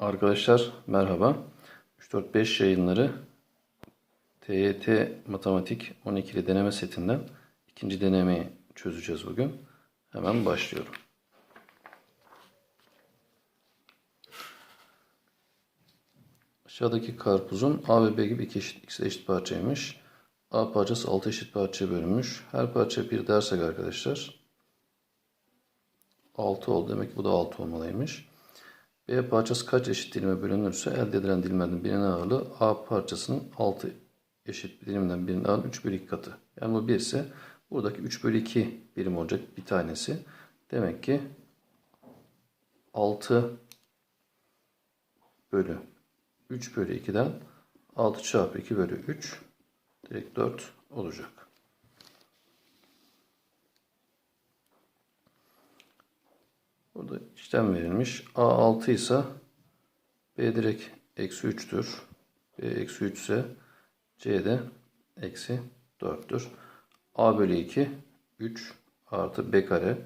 Arkadaşlar merhaba. 3-4-5 yayınları TYT Matematik 12'li deneme setinden ikinci denemeyi çözeceğiz bugün. Hemen başlıyorum. Aşağıdaki karpuzun A ve B gibi iki eşit, ikisi eşit parçaymış. A parçası 6 eşit parçaya bölünmüş. Her parça bir dersek arkadaşlar 6 oldu. Demek ki bu da 6 olmalıymış. B parçası kaç eşit dilime bölünürse elde edilen dilimlerden birinin ağırlığı A parçasının 6 eşit dilimden birinin ağırlığı 3 bölü 2 katı. Yani bu 1 ise buradaki 3 bölü 2 birim olacak bir tanesi. Demek ki 6 bölü 3 bölü 2'den 6 çarpı 2 bölü 3 direkt 4 olacak. Burada işlem verilmiş. A 6 ise B direkt eksi 3'tür. B eksi 3 ise C de eksi 4'tür. A bölü 2 3 artı B kare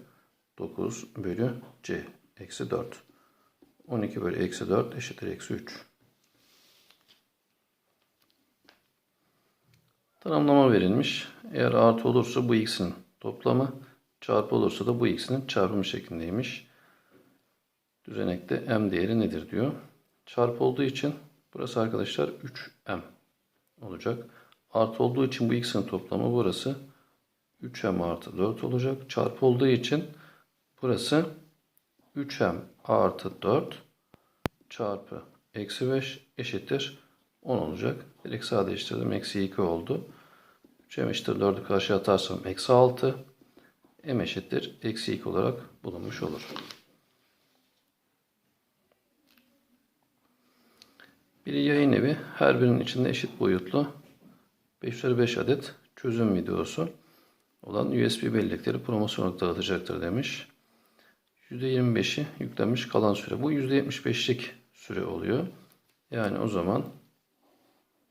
9 bölü C eksi 4. 12 bölü eksi 4 eşittir eksi 3. Tanımlama verilmiş. Eğer artı olursa bu x'in toplamı, çarpı olursa da bu x'in çarpımı şeklindeymiş. Düzenekte m değeri nedir diyor. Çarpı olduğu için burası arkadaşlar 3m olacak. Artı olduğu için bu x'in toplamı burası 3m artı 4 olacak. Çarpı olduğu için burası 3m artı 4 çarpı eksi 5 eşittir 10 olacak. Direkt sadeleştirdim. Eksi 2 oldu. 3m eşittir 4'ü karşıya atarsam eksi 6 m eşittir eksi 2 olarak bulunmuş olur. Bir yayın evi her birinin içinde eşit boyutlu 5 üzeri 5 adet çözüm videosu olan USB bellekleri promosyon olarak dağıtacaktır demiş. %25'i yüklenmiş kalan süre. Bu %75'lik süre oluyor. Yani o zaman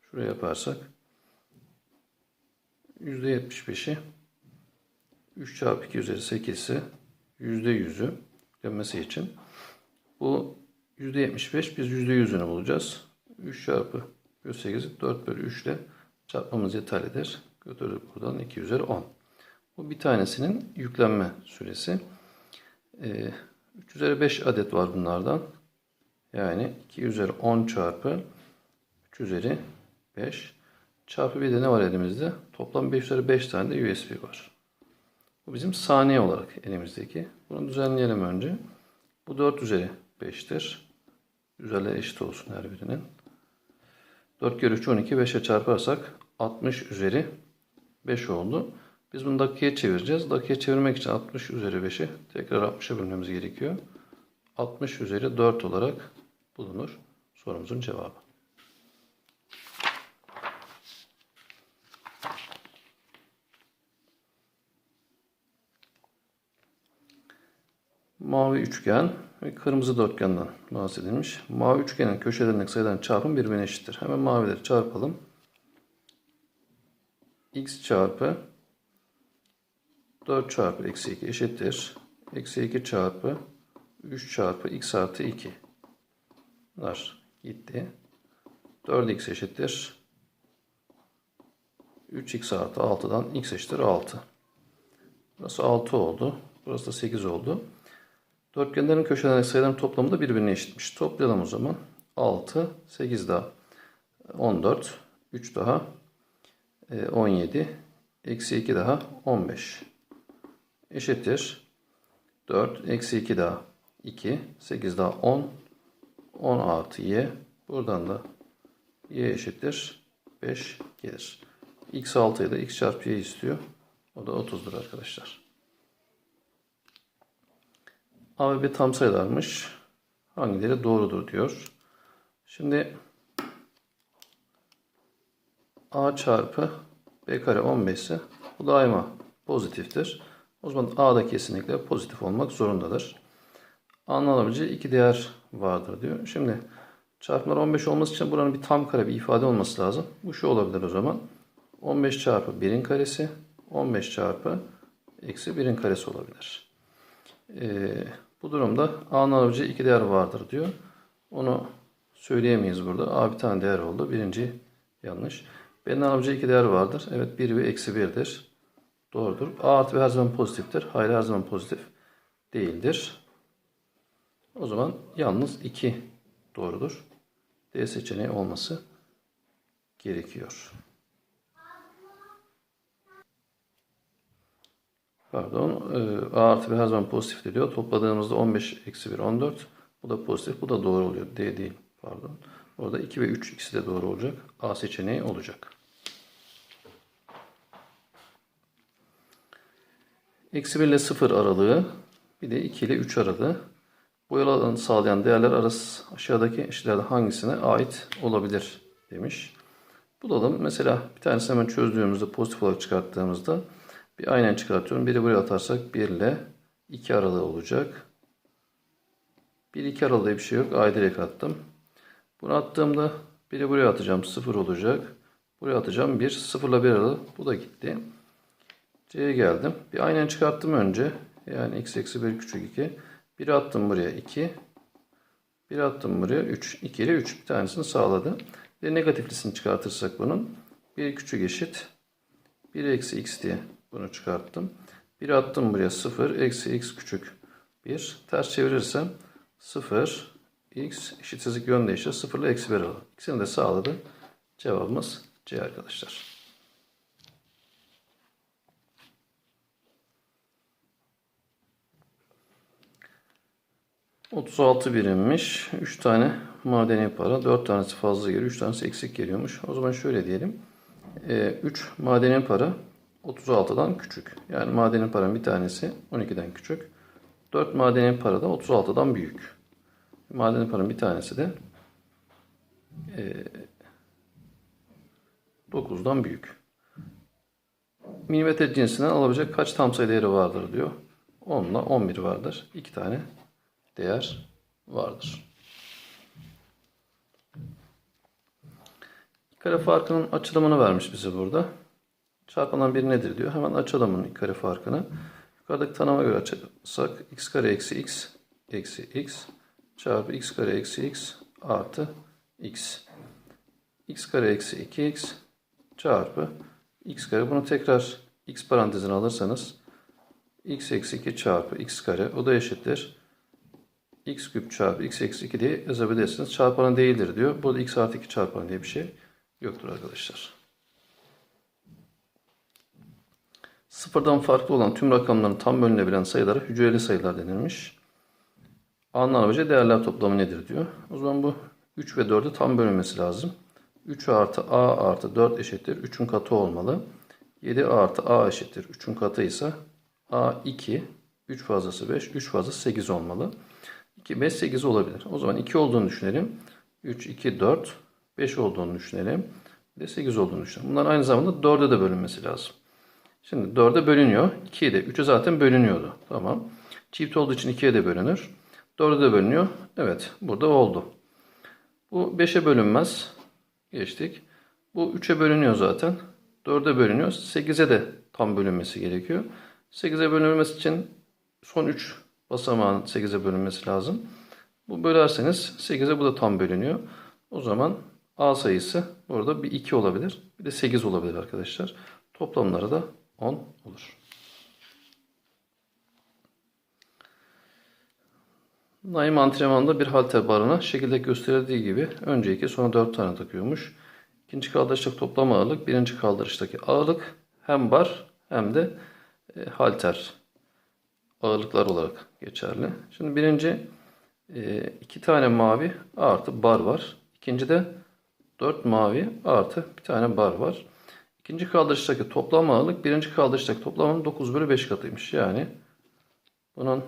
şuraya yaparsak %75'i 3 çarpı 2 üzeri 8 ise %100'ü yüklenmesi için bu %75 biz %100'ünü bulacağız. 3 çarpı 108'i 4 bölü 3 ile çarpmamız yeterlidir. Götürdük buradan 2 üzeri 10. Bu bir tanesinin yüklenme süresi. Ee, 3 üzeri 5 adet var bunlardan. Yani 2 üzeri 10 çarpı 3 üzeri 5 çarpı bir de ne var elimizde? Toplam 5 üzeri 5 tane de USB var. Bu bizim saniye olarak elimizdeki. Bunu düzenleyelim önce. Bu 4 üzeri 5'tir. Üzerleri eşit olsun her birinin. 4 kere 3 12 5'e çarparsak 60 üzeri 5 oldu. Biz bunu dakikaya çevireceğiz. Dakikaya çevirmek için 60 üzeri 5'i tekrar 60'a bölmemiz gerekiyor. 60 üzeri 4 olarak bulunur sorumuzun cevabı. Mavi üçgen ve kırmızı dörtgenden bahsedilmiş. Mavi üçgenin köşelerindeki sayıların çarpımı birbirine eşittir. Hemen mavileri çarpalım. x çarpı 4 çarpı eksi 2 eşittir. Eksi 2 çarpı 3 çarpı x artı 2. Bunlar gitti. 4x eşittir. 3x artı 6'dan x eşittir 6. Burası 6 oldu. Burası da 8 oldu. Dörtgenlerin köşelerindeki sayıların toplamı da birbirine eşitmiş. Toplayalım o zaman. 6, 8 daha 14, 3 daha 17, eksi 2 daha 15. Eşittir. 4, eksi 2 daha 2, 8 daha 10, 10 artı y. Buradan da y eşittir 5 gelir. x 6'yı da x çarpı y istiyor. O da 30'dur arkadaşlar. A ve B tam sayılarmış. Hangileri doğrudur diyor. Şimdi A çarpı B kare 15 ise bu daima pozitiftir. O zaman A da kesinlikle pozitif olmak zorundadır. A'nın alabileceği iki değer vardır diyor. Şimdi çarpımlar 15 olması için buranın bir tam kare bir ifade olması lazım. Bu şu olabilir o zaman. 15 çarpı 1'in karesi 15 çarpı eksi 1'in karesi olabilir. Ee, bu durumda A'nın alabileceği iki değer vardır diyor. Onu söyleyemeyiz burada. A bir tane değer oldu. Birinci yanlış. B'nin alabileceği iki değer vardır. Evet 1 ve eksi 1'dir. Doğrudur. A artı B her zaman pozitiftir. Hayır her zaman pozitif değildir. O zaman yalnız 2 doğrudur. D seçeneği olması gerekiyor. Pardon. e, A artı B her zaman pozitif diyor. Topladığımızda 15 eksi 1 14. Bu da pozitif. Bu da doğru oluyor. D değil. Pardon. Orada 2 ve 3 ikisi de doğru olacak. A seçeneği olacak. Eksi 1 ile 0 aralığı. Bir de 2 ile 3 aralığı. Bu yol alanı sağlayan değerler arası aşağıdaki eşitlerden hangisine ait olabilir demiş. Bulalım. Mesela bir tanesini hemen çözdüğümüzde pozitif olarak çıkarttığımızda bir aynen çıkartıyorum. Biri buraya atarsak 1 ile 2 aralığı olacak. 1-2 aralığı bir şey yok. A'yı direkt attım. Bunu attığımda biri buraya atacağım. 0 olacak. Buraya atacağım 1. 0 ile 1 aralığı. Bu da gitti. C'ye geldim. Bir aynen çıkarttım önce. Yani x eksi 1 küçük 2. Biri attım buraya 2. Biri attım buraya 3. 2 ile 3 bir tanesini sağladı. De negatiflisini çıkartırsak bunun. 1 küçük eşit. 1 eksi x diye bunu çıkarttım. 1 attım buraya 0. Eksi x küçük 1. Ters çevirirsem 0 x eşitsizlik yön değişir. 0 ile eksi 1 alır. İkisini de sağladı. Cevabımız C arkadaşlar. ...36 birimmiş. 3 tane madeni para. 4 tanesi fazla geliyor. 3 tanesi eksik geliyormuş. O zaman şöyle diyelim. 3 madeni para 36'dan küçük. Yani madenin paranın bir tanesi 12'den küçük. 4 madenin para da 36'dan büyük. Madenin paranın bir tanesi de 9'dan büyük. Milimetre cinsinden alabilecek kaç tam sayı değeri vardır diyor. 10 ile 11 vardır. 2 tane değer vardır. Kare farkının açılımını vermiş bize burada. Çarpanan bir nedir diyor. Hemen açalım kare farkını. Yukarıdaki tanıma göre açarsak x kare eksi x eksi x çarpı x kare eksi x artı x. x kare eksi 2x çarpı x kare. Bunu tekrar x parantezine alırsanız x eksi 2 çarpı x kare o da eşittir. x küp çarpı x eksi 2 diye yazabilirsiniz. Çarpanı değildir diyor. Burada x artı 2 çarpanı diye bir şey yoktur arkadaşlar. Sıfırdan farklı olan tüm rakamların tam bölünebilen sayılara hücreli sayılar denilmiş. A'nın alabileceği değerler toplamı nedir diyor. O zaman bu 3 ve 4'ü tam bölünmesi lazım. 3 artı A artı 4 eşittir. 3'ün katı olmalı. 7 artı A eşittir. 3'ün katı ise A 2. 3 fazlası 5. 3 fazlası 8 olmalı. 2, 5, 8 olabilir. O zaman 2 olduğunu düşünelim. 3, 2, 4. 5 olduğunu düşünelim. Bir de 8 olduğunu düşünelim. Bunlar aynı zamanda 4'e de bölünmesi lazım. Şimdi 4'e bölünüyor. 2'ye de 3'e zaten bölünüyordu. Tamam. Çift olduğu için 2'ye de bölünür. 4'e de bölünüyor. Evet. Burada oldu. Bu 5'e bölünmez. Geçtik. Bu 3'e bölünüyor zaten. 4'e bölünüyor. 8'e de tam bölünmesi gerekiyor. 8'e bölünmesi için son 3 basamağın 8'e bölünmesi lazım. Bu bölerseniz 8'e bu da tam bölünüyor. O zaman A sayısı burada bir 2 olabilir. Bir de 8 olabilir arkadaşlar. Toplamları da 10 olur. Naim antrenmanda bir halter barına şekilde gösterildiği gibi önce 2 sonra 4 tane takıyormuş. İkinci kaldırıştaki toplam ağırlık birinci kaldırıştaki ağırlık hem bar hem de e, halter ağırlıklar olarak geçerli. Şimdi birinci e, iki tane mavi artı bar var. İkinci de 4 mavi artı bir tane bar var. İkinci kaldırıştaki toplam ağırlık birinci kaldırıştaki toplamın 9 bölü 5 katıymış. Yani bunun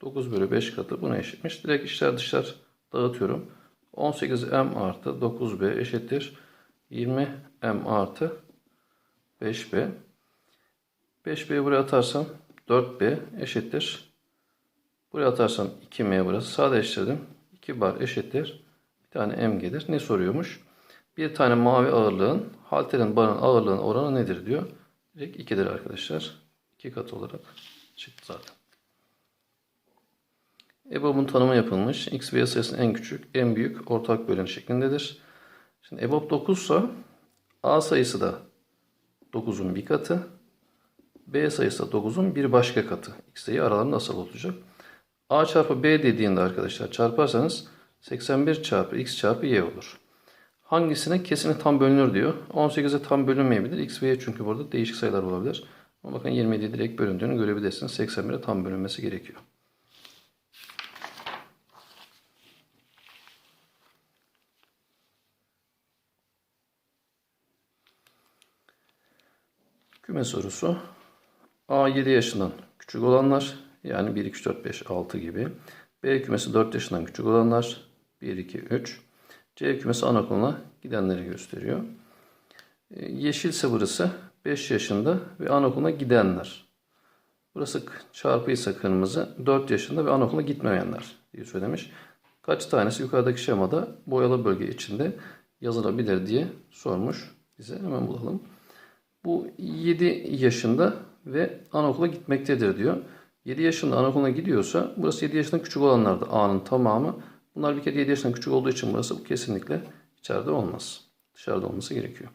9 bölü 5 katı buna eşitmiş. Direkt içler dışlar dağıtıyorum. 18m artı 9b eşittir. 20m artı 5b. 5b'yi buraya atarsam 4b eşittir. Buraya atarsam 2m burası. Sadeleştirdim. 2 bar eşittir. Bir tane m gelir. Ne soruyormuş? Bir tane mavi ağırlığın halterin barın ağırlığın oranı nedir diyor. Direkt 2'dir arkadaşlar. 2 kat olarak çıktı zaten. EBOB'un tanımı yapılmış. X ve Y sayısının en küçük, en büyük ortak bölen şeklindedir. Şimdi EBOB 9 ise A sayısı da 9'un bir katı. B sayısı da 9'un bir başka katı. X ile Y aralarında asal olacak. A çarpı B dediğinde arkadaşlar çarparsanız 81 çarpı X çarpı Y olur. Hangisine kesine tam bölünür diyor. 18'e tam bölünmeyebilir. X ve Y çünkü burada değişik sayılar olabilir. Ama bakın 27 direkt bölündüğünü görebilirsiniz. 81'e tam bölünmesi gerekiyor. Küme sorusu. A 7 yaşından küçük olanlar yani 1, 2, 3, 4, 5, 6 gibi. B kümesi 4 yaşından küçük olanlar 1, 2, 3. C kümesi anaokuluna gidenleri gösteriyor. E, Yeşilse burası 5 yaşında ve anaokuluna gidenler. Burası çarpıysa kırmızı 4 yaşında ve anaokuluna gitmeyenler diye söylemiş. Kaç tanesi yukarıdaki şemada boyalı bölge içinde yazılabilir diye sormuş bize. Hemen bulalım. Bu 7 yaşında ve anaokula gitmektedir diyor. 7 yaşında anaokuluna gidiyorsa burası 7 yaşından küçük olanlar da A'nın tamamı. Bunlar bir kere 7 yaşından küçük olduğu için burası bu kesinlikle içeride olmaz. Dışarıda olması gerekiyor.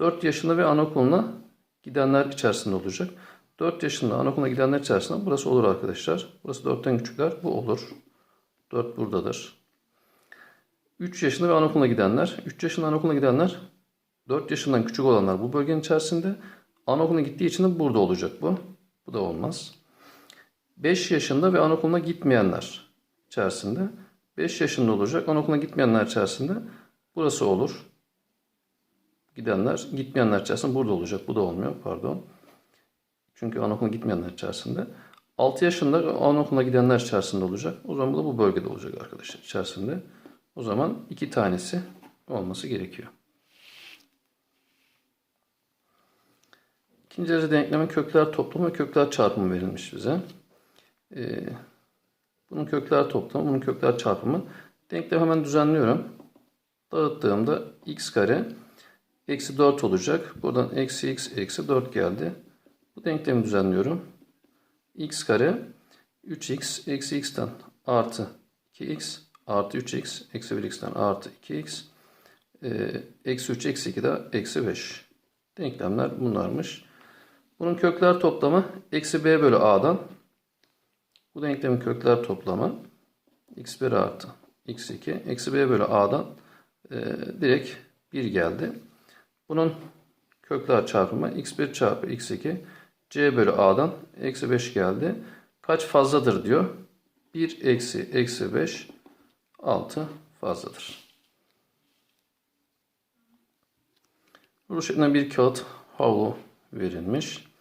4 yaşında ve anaokuluna gidenler içerisinde olacak. 4 yaşında anaokuluna gidenler içerisinde burası olur arkadaşlar. Burası 4'ten küçükler bu olur. 4 buradadır. 3 yaşında ve anaokuluna gidenler. 3 yaşında anaokuluna gidenler 4 yaşından küçük olanlar bu bölgenin içerisinde. Anaokuluna gittiği için de burada olacak bu. Bu da olmaz. 5 yaşında ve anaokuluna gitmeyenler içerisinde. 5 yaşında olacak. Anaokuluna gitmeyenler içerisinde burası olur. Gidenler, gitmeyenler içerisinde burada olacak. Bu da olmuyor. Pardon. Çünkü anaokuluna gitmeyenler içerisinde. 6 yaşında anaokuluna gidenler içerisinde olacak. O zaman bu da bu bölgede olacak arkadaşlar içerisinde. O zaman iki tanesi olması gerekiyor. İkinci derece denklemin kökler toplamı ve kökler çarpımı verilmiş bize. Ee, bunun kökler toplamı, bunun kökler çarpımı. Denklemi hemen düzenliyorum. Dağıttığımda x kare eksi 4 olacak. Buradan eksi x eksi 4 geldi. Bu denklemi düzenliyorum. x kare 3x eksi x'ten artı 2x artı 3x eksi 1x'ten artı 2x e, eksi 3 eksi 2 de eksi 5. Denklemler bunlarmış. Bunun kökler toplamı eksi b bölü a'dan. Bu denklemin kökler toplamı x1 artı x2 eksi b bölü a'dan e, direkt 1 geldi. Bunun kökler çarpımı x1 çarpı x2 c bölü a'dan eksi 5 geldi. Kaç fazladır diyor. 1 eksi eksi 5 6 fazladır. Bu şeklinde bir kağıt havlu verilmiş.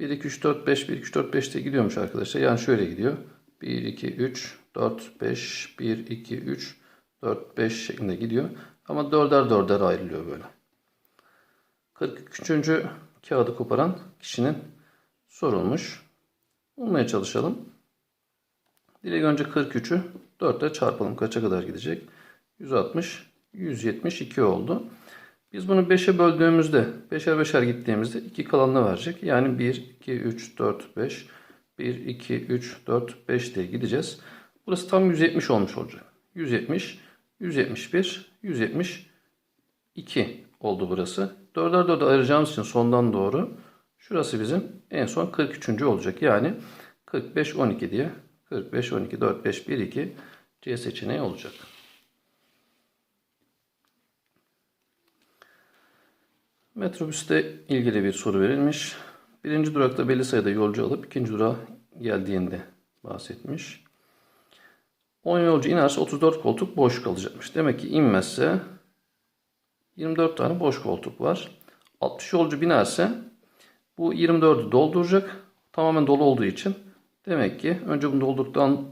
1, 2, 3, 4, 5, 1, 2, 3, 4, 5 diye gidiyormuş arkadaşlar. Yani şöyle gidiyor. 1, 2, 3, 4, 5, 1, 2, 3, 4, 5 şeklinde gidiyor. Ama dörder dörder ayrılıyor böyle. 43. kağıdı koparan kişinin sorulmuş. Bulmaya çalışalım. Direkt önce 43'ü 4 ile çarpalım. Kaça kadar gidecek? 160, 172 oldu. Biz bunu 5'e böldüğümüzde, 5'er 5'er gittiğimizde 2 kalanını verecek. Yani 1, 2, 3, 4, 5, 1, 2, 3, 4, 5 diye gideceğiz. Burası tam 170 olmuş olacak. 170, 171, 172 oldu burası. 4'er 4'e ayıracağımız için sondan doğru şurası bizim en son 43. olacak. Yani 45, 12 diye 45, 12, 4, 5, 1, 2 C seçeneği olacak. Metrobüste ilgili bir soru verilmiş. Birinci durakta belli sayıda yolcu alıp ikinci durağa geldiğinde bahsetmiş. 10 yolcu inerse 34 koltuk boş kalacakmış. Demek ki inmezse 24 tane boş koltuk var. 60 yolcu binerse bu 24'ü dolduracak. Tamamen dolu olduğu için demek ki önce bunu doldurduktan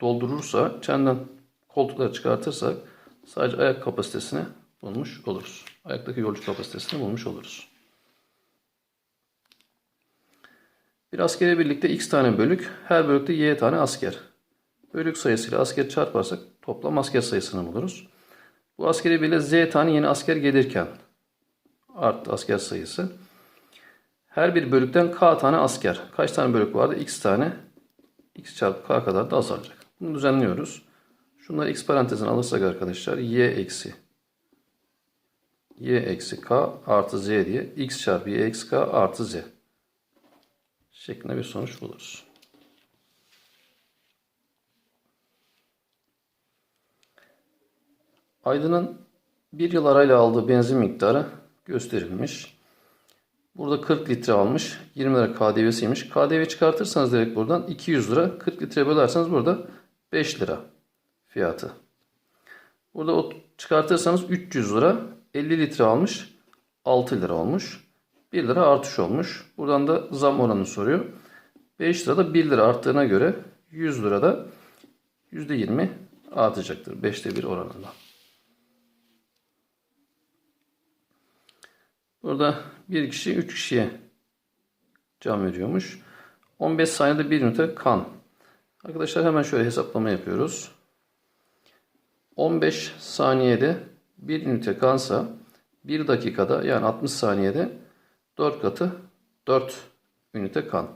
doldurursa çenden koltukları çıkartırsak sadece ayak kapasitesini bulmuş oluruz. Ayaktaki yolcu kapasitesini bulmuş oluruz. Bir askere birlikte x tane bölük, her bölükte y tane asker. Bölük sayısıyla asker çarparsak toplam asker sayısını buluruz. Bu askeri bile z tane yeni asker gelirken arttı asker sayısı. Her bir bölükten k tane asker. Kaç tane bölük vardı? x tane. x çarpı k kadar da azalacak. Bunu düzenliyoruz. Şunları x parantezine alırsak arkadaşlar y eksi y eksi k artı z diye x çarpı y eksi k artı z şeklinde bir sonuç buluruz. Aydın'ın bir yıl arayla aldığı benzin miktarı gösterilmiş. Burada 40 litre almış. 20 lira KDV'siymiş. KDV çıkartırsanız direkt buradan 200 lira. 40 litre bölerseniz burada 5 lira fiyatı. Burada o çıkartırsanız 300 lira. 50 litre almış. 6 lira olmuş. 1 lira artış olmuş. Buradan da zam oranını soruyor. 5 lira da 1 lira arttığına göre 100 lira da %20 artacaktır. 5'te 1 oranında. Burada bir kişi 3 kişiye can veriyormuş. 15 saniyede 1 ünite kan. Arkadaşlar hemen şöyle hesaplama yapıyoruz. 15 saniyede 1 ünite kansa 1 dakikada yani 60 saniyede 4 katı 4 ünite kan.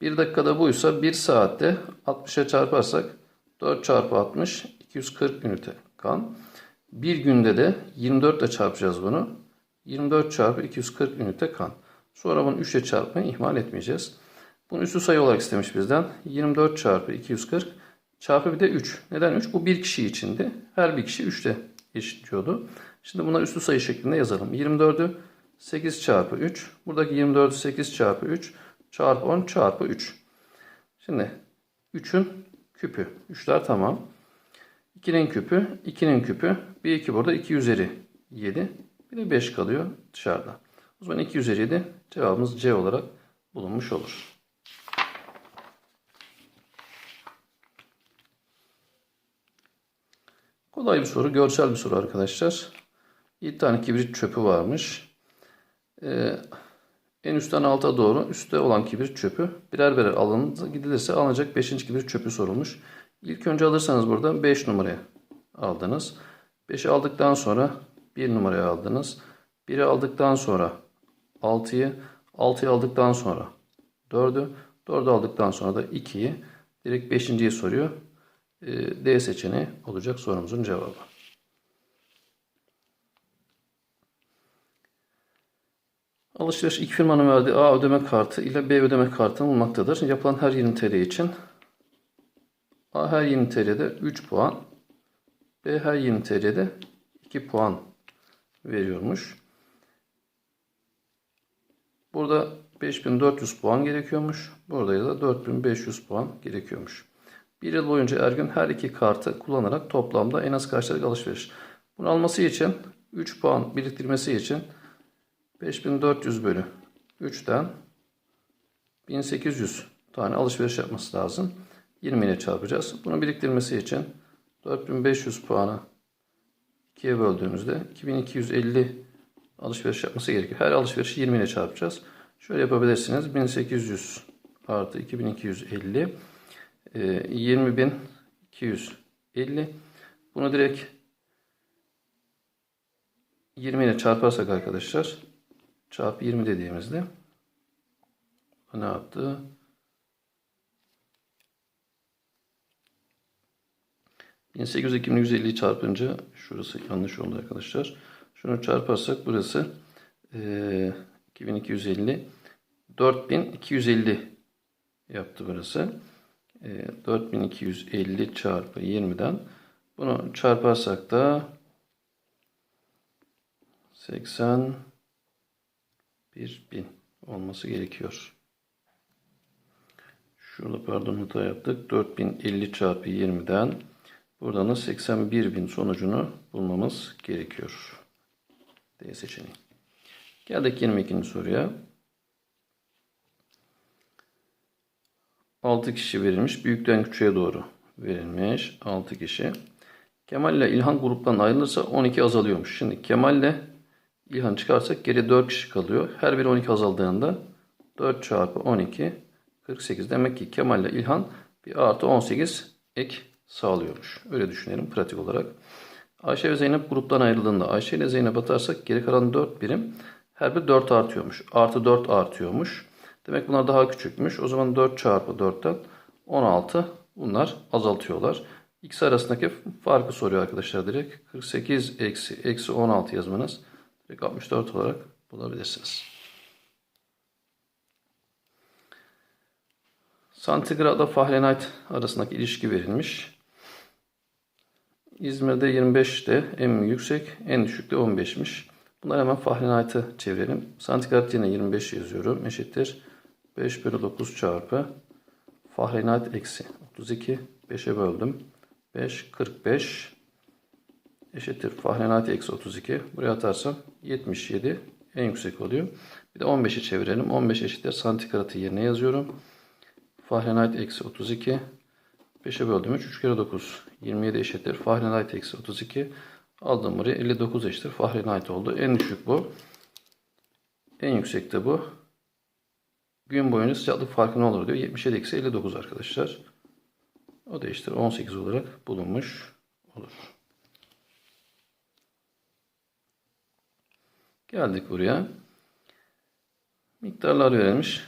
1 dakikada buysa 1 saatte 60'a çarparsak 4 çarpı 60 240 ünite kan. Bir günde de 24 ile çarpacağız bunu. 24 çarpı 240 ünite kan. Sonra bunu 3 ile çarpmayı ihmal etmeyeceğiz. Bunu üstü sayı olarak istemiş bizden. 24 çarpı 240 çarpı bir de 3. Neden 3? Bu bir kişi içindi. Her bir kişi 3'te eşitliyordu. Şimdi bunları üstü sayı şeklinde yazalım. 24'ü 8 çarpı 3. Buradaki 24'ü 8 çarpı 3 çarpı 10 çarpı 3. Şimdi 3'ün küpü. 3'ler tamam. 2'nin küpü. 2'nin küpü. Bir 2 burada. 2 üzeri 7. Bir de 5 kalıyor dışarıda. O zaman 2 üzeri 7 cevabımız C olarak bulunmuş olur. Kolay bir soru, görsel bir soru arkadaşlar. 7 tane kibrit çöpü varmış. Ee, en üstten alta doğru üstte olan kibrit çöpü birer birer alındı. Gidilirse alınacak 5. kibrit çöpü sorulmuş. İlk önce alırsanız burada 5 numaraya aldınız. 5'i aldıktan sonra 1 numaraya aldınız. 1'i aldıktan sonra 6'yı, 6'yı aldıktan sonra 4'ü, 4'ü aldıktan sonra da 2'yi direkt 5.yi soruyor. Ee, D seçeneği olacak sorumuzun cevabı. Alışveriş iki firmanın verdiği A ödeme kartı ile B ödeme kartını bulmaktadır. Yapılan her 20 TL için A her 20 TL'de 3 puan, B her 20 TL'de 2 puan veriyormuş. Burada 5400 puan gerekiyormuş. Burada da 4500 puan gerekiyormuş. Bir yıl boyunca Ergün her iki kartı kullanarak toplamda en az kaç liralık alışveriş. Bunu alması için 3 puan biriktirmesi için 5400 bölü 3'ten 1800 tane alışveriş yapması lazım. 20 ile çarpacağız. Bunu biriktirmesi için 4500 puanı 2'ye böldüğümüzde 2250 alışveriş yapması gerekiyor. Her alışverişi 20 ile çarpacağız. Şöyle yapabilirsiniz. 1800 artı 2250 20250 bunu direkt 20 ile çarparsak arkadaşlar çarpı 20 dediğimizde ne yaptı? ...1800-2150'yi çarpınca... ...şurası yanlış oldu arkadaşlar. Şunu çarparsak burası... E, ...2250... ...4250 yaptı burası. E, 4250 çarpı 20'den... ...bunu çarparsak da... ...80... Bir bin olması gerekiyor. Şurada pardon hata yaptık. 4050 çarpı 20'den buradan da 81 bin sonucunu bulmamız gerekiyor. D seçeneği. Geldik 22. soruya. 6 kişi verilmiş. Büyükten küçüğe doğru verilmiş. 6 kişi. Kemal ile İlhan gruptan ayrılırsa 12 azalıyormuş. Şimdi Kemal ile İlhan çıkarsak geriye 4 kişi kalıyor. Her biri 12 azaldığında 4 çarpı 12 48. Demek ki Kemal ile İlhan bir artı 18 ek sağlıyormuş. Öyle düşünelim pratik olarak. Ayşe ve Zeynep gruptan ayrıldığında Ayşe ile Zeynep atarsak geri kalan 4 birim her bir 4 artıyormuş. Artı 4 artıyormuş. Demek bunlar daha küçükmüş. O zaman 4 çarpı 4'ten 16 bunlar azaltıyorlar. İkisi arasındaki farkı soruyor arkadaşlar direkt. 48 eksi eksi 16 yazmanız direkt 64 olarak bulabilirsiniz. Santigratla Fahrenheit arasındaki ilişki verilmiş. İzmir'de 25 de en yüksek, en düşük de 15'miş. Bunları hemen Fahrenheit'e çevirelim. Santigrat yine 25 yazıyorum. Eşittir 5 bölü 9 çarpı Fahrenheit eksi 32. 5'e böldüm. 5, 45 eşittir Fahrenheit eksi 32. Buraya atarsam 77 en yüksek oluyor. Bir de 15'i çevirelim. 15 eşittir santigratı yerine yazıyorum. Fahrenheit eksi 32. 5'e böldüm 3. 3 kere 9. 27 eşittir. Fahrenheit eksi 32. Aldım buraya 59 eşittir. Fahrenheit oldu. En düşük bu. En yüksek de bu. Gün boyunca sıcaklık farkı ne olur diyor. 77 eksi 59 arkadaşlar. O da eşittir 18 olarak bulunmuş olur. Geldik buraya. Miktarlar verilmiş.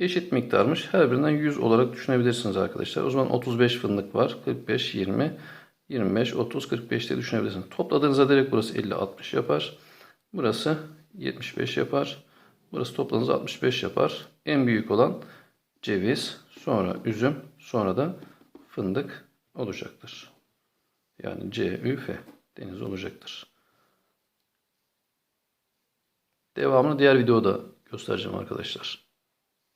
Eşit miktarmış. Her birinden 100 olarak düşünebilirsiniz arkadaşlar. O zaman 35 fındık var. 45, 20, 25, 30, 45 diye düşünebilirsiniz. Topladığınızda direkt burası 50, 60 yapar. Burası 75 yapar. Burası topladığınızda 65 yapar. En büyük olan ceviz, sonra üzüm, sonra da fındık olacaktır. Yani C, Ü, F deniz olacaktır. Devamını diğer videoda göstereceğim arkadaşlar.